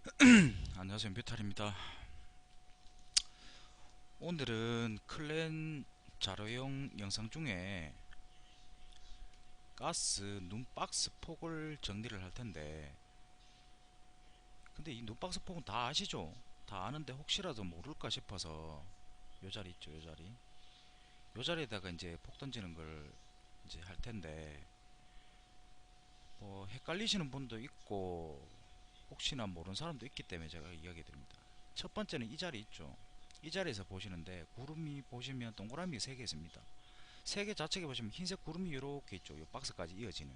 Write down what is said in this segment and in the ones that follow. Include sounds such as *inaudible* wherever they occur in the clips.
*clears throat* 안녕하세요. 뮤탈입니다. 오늘은 클랜 자료용 영상 중에 가스 눈박스 폭을 정리를 할 텐데 근데 이 눈박스 폭은 다 아시죠? 다 아는데 혹시라도 모를까 싶어서 요 자리 있죠 요 자리. 요 자리에다가 이제 폭 던지는 걸 이제 할 텐데 뭐 헷갈리시는 분도 있고 혹시나 모르는 사람도 있기 때문에 제가 이야기 드립니다. 첫 번째는 이 자리 있죠. 이 자리에서 보시는데 구름이 보시면 동그라미 3개 있습니다. 3개 좌측에 보시면 흰색 구름이 이렇게 있죠. 이 박스까지 이어지는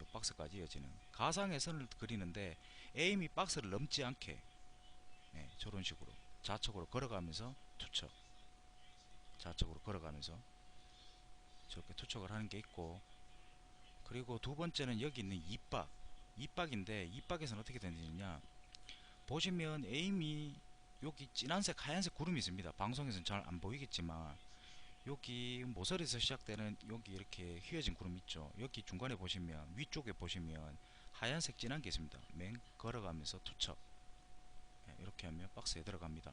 이 박스까지 이어지는 가상의 선을 그리는데 에임이 박스를 넘지 않게 네, 저런 식으로 좌측으로 걸어가면서 투척 좌측으로 걸어가면서 저렇게 투척을 하는 게 있고 그리고 두 번째는 여기 있는 이박 이박인데 이박에서는 어떻게 되느냐? 보시면 에임이 여기 진한색 하얀색 구름이 있습니다. 방송에서는 잘 안 보이겠지만 여기 모서리에서 시작되는 여기 이렇게 휘어진 구름 있죠. 여기 중간에 보시면 위쪽에 보시면 하얀색 진한 게 있습니다. 맹 걸어가면서 투척. 예, 이렇게 하면 박스에 들어갑니다.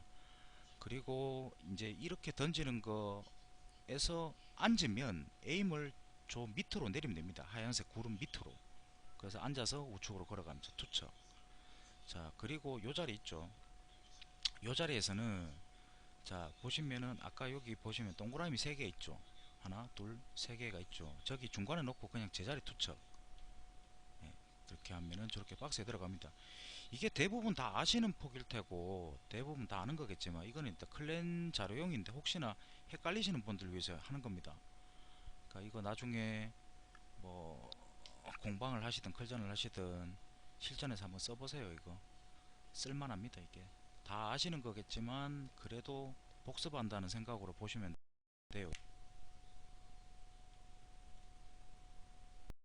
그리고 이제 이렇게 던지는 거에서 앉으면 에임을 저 밑으로 내리면 됩니다. 하얀색 구름 밑으로 그래서 앉아서 우측으로 걸어가면서 투척. 자 그리고 요 자리 있죠? 요 자리에서는 자 보시면은 아까 여기 보시면 동그라미 3개 있죠? 하나 둘세 개가 있죠? 저기 중간에 놓고 그냥 제자리 투척. 예, 그렇게 하면은 저렇게 박스에 들어갑니다. 이게 대부분 다 아시는 폭일 테고 대부분 다 아는 거겠지만 이거는 일단 클랜 자료용인데 혹시나 헷갈리시는 분들 위해서 하는 겁니다. 그러니까 이거 나중에 뭐 공방을 하시든 클전을 하시든 실전에서 한번 써보세요 이거. 쓸만합니다 이게. 다 아시는 거겠지만 그래도 복습한다는 생각으로 보시면